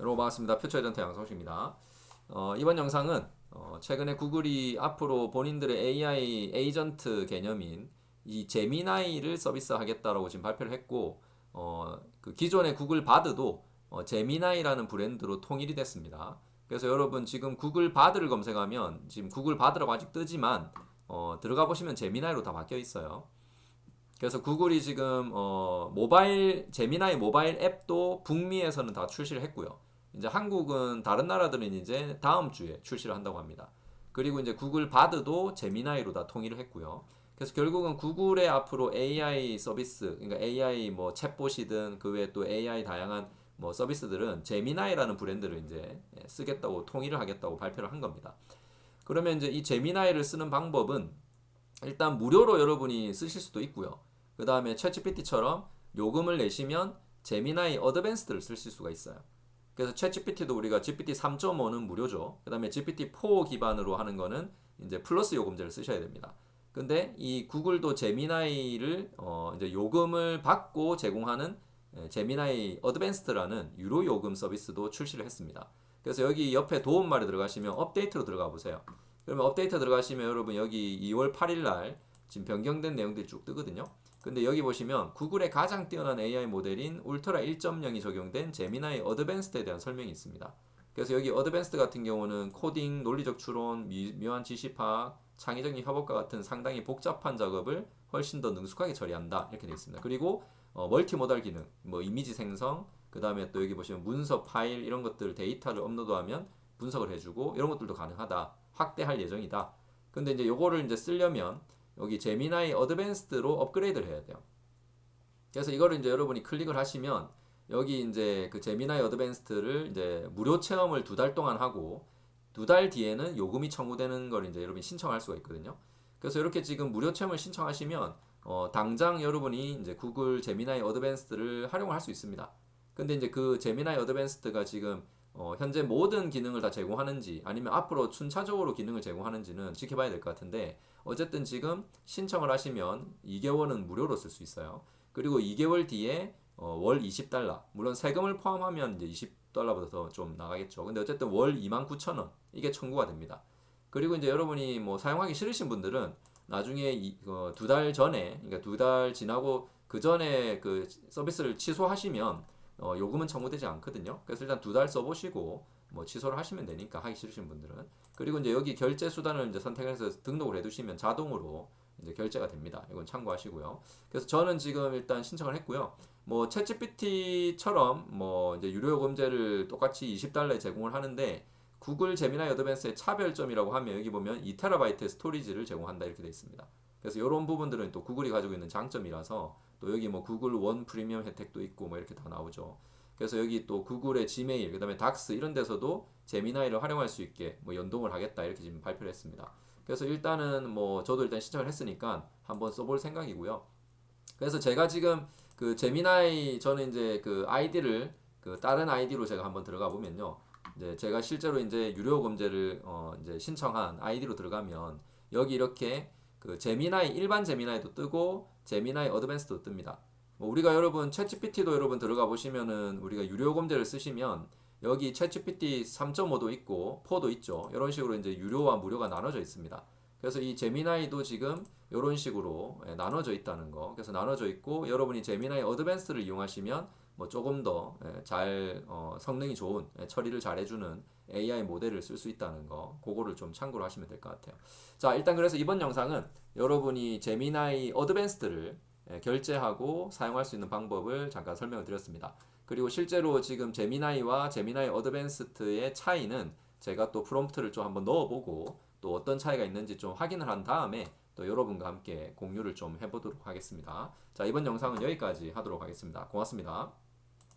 여러분 반갑습니다. 퓨처 에전트 양성식입니다. 어, 이번 영상은 어, 최근에 구글이 앞으로 본인들의 AI 에이전트 개념인 이 제미나이를 서비스하겠다라고 지금 발표를 했고 어, 그 기존의 구글 바드도 어, 제미나이라는 브랜드로 통일이 됐습니다. 그래서 여러분 지금 구글 바드를 검색하면 지금 구글 바드라고 아직 뜨지만 어, 들어가 보시면 제미나이로 다 바뀌어 있어요. 그래서 구글이 지금 어, 모바일 제미나이 모바일 앱도 북미에서는 다 출시를 했고요. 이제 한국은 다른 나라들은 이제 다음 주에 출시를 한다고 합니다. 그리고 이제 구글 바드도 제미나이로 다 통일을 했고요. 그래서 결국은 구글의 앞으로 AI 서비스, 그러니까 AI 뭐 챗봇이든 그 외에 또 AI 다양한 뭐 서비스들은 제미나이라는 브랜드를 이제 쓰겠다고 통일을 하겠다고 발표를 한 겁니다. 그러면 이제 이 제미나이를 쓰는 방법은 일단 무료로 여러분이 쓰실 수도 있고요. 그 다음에 챗GPT처럼 요금을 내시면 제미나이 어드밴스드를 쓰실 수가 있어요. 그래서 챗GPT도 우리가 GPT 3.5는 무료죠. 그 다음에 GPT-4 기반으로 하는 거는 이제 플러스 요금제를 쓰셔야 됩니다. 근데 이 구글도 제미나이를 어 이제 요금을 받고 제공하는 제미나이 어드밴스드라는 유료 요금 서비스도 출시를 했습니다. 그래서 여기 옆에 도움말에 들어가시면 업데이트로 들어가 보세요. 그러면 업데이트 들어가시면 여러분 여기 2월 8일 날 지금 변경된 내용들이 쭉 뜨거든요. 근데 여기 보시면 구글의 가장 뛰어난 AI 모델인 울트라 1.0이 적용된 제미나이 어드밴스드에 대한 설명이 있습니다. 그래서 여기 어드밴스드 같은 경우는 코딩, 논리적 추론, 미, 묘한 지시 파악, 창의적인 협업과 같은 상당히 복잡한 작업을 훨씬 더 능숙하게 처리한다 이렇게 되어 있습니다. 그리고 어, 멀티모달 기능, 뭐 이미지 생성, 그 다음에 또 여기 보시면 문서 파일 이런 것들 데이터를 업로드하면 분석을 해주고 이런 것들도 가능하다. 확대할 예정이다. 근데 이제 요거를 이제 쓰려면 여기 제미나이 어드밴스드로 업그레이드를 해야 돼요. 그래서 이거를 이제 여러분이 클릭을 하시면 여기 이제 그 제미나이 어드밴스드를 이제 무료 체험을 두 달 동안 하고 두 달 뒤에는 요금이 청구되는 걸 이제 여러분이 신청할 수가 있거든요. 그래서 이렇게 지금 무료 체험을 신청하시면 어, 당장 여러분이 이제 구글 제미나이 어드밴스드를 활용을 할수 있습니다. 근데 이제 그 제미나이 어드밴스드가 지금 어, 현재 모든 기능을 다 제공하는지 아니면 앞으로 순차적으로 기능을 제공하는지는 지켜봐야 될 것 같은데 어쨌든 지금 신청을 하시면 2개월은 무료로 쓸 수 있어요. 그리고 2개월 뒤에 어, 월 20달러 물론 세금을 포함하면 이제 20달러보다 더 좀 나가겠죠. 근데 어쨌든 월 29,000원 이게 청구가 됩니다. 그리고 이제 여러분이 뭐 사용하기 싫으신 분들은 나중에 어, 두달 전에 그러니까 두 달 지나고 그 전에 그 서비스를 취소하시면 어, 요금은 청구되지 않거든요. 그래서 일단 두 달 써보시고 뭐 취소를 하시면 되니까 하기 싫으신 분들은 그리고 이제 여기 결제 수단을 이제 선택해서 등록을 해두시면 자동으로 이제 결제가 됩니다. 이건 참고하시고요. 그래서 저는 지금 일단 신청을 했고요. 뭐 챗GPT처럼 뭐 이제 유료 요금제를 똑같이 20달러에 제공을 하는데 구글 제미나이 어드밴스의 차별점이라고 하면 여기 보면 2TB의 스토리지를 제공한다 이렇게 되어 있습니다. 그래서 이런 부분들은 또 구글이 가지고 있는 장점이라서 또 여기 뭐 구글 원 프리미엄 혜택도 있고 뭐 이렇게 다 나오죠. 그래서 여기 또 구글의 지메일, 그다음에 닥스 이런 데서도 제미나이를 활용할 수 있게 뭐 연동을 하겠다 이렇게 지금 발표를 했습니다. 그래서 일단은 뭐 저도 일단 신청을 했으니까 한번 써볼 생각이고요. 그래서 제가 지금 그 제미나이 저는 이제 그 아이디를 그 다른 아이디로 제가 한번 들어가 보면요. 이제 제가 실제로 이제 유료 검제를 어 이제 신청한 아이디로 들어가면 여기 이렇게 그 제미나이 일반 제미나이도 뜨고 제미나이 어드밴스도 뜹니다. 뭐 우리가 여러분 챗GPT도 여러분 들어가 보시면은 우리가 유료 검제를 쓰시면 여기 챗GPT 3.5도 있고 4도 있죠. 이런 식으로 이제 유료와 무료가 나눠져 있습니다. 그래서 이 제미나이도 지금 이런 식으로 예, 나눠져 있다는 거. 그래서 나눠져 있고 여러분이 제미나이 어드밴스를 이용하시면 뭐 조금 더잘 어, 성능이 좋은 예, 처리를 잘 해주는 AI 모델을 쓸 수 있다는 거. 그거를 좀 참고로 하시면 될 것 같아요. 자 일단 그래서 이번 영상은 여러분이 제미나이 어드밴스를 예, 결제하고 사용할 수 있는 방법을 잠깐 설명을 드렸습니다. 그리고 실제로 지금 제미나이와 제미나이 어드밴스트의 차이는 제가 또 프롬프트를 좀 한번 넣어보고 또 어떤 차이가 있는지 좀 확인을 한 다음에 또 여러분과 함께 공유를 좀 해보도록 하겠습니다. 자, 이번 영상은 여기까지 하도록 하겠습니다. 고맙습니다.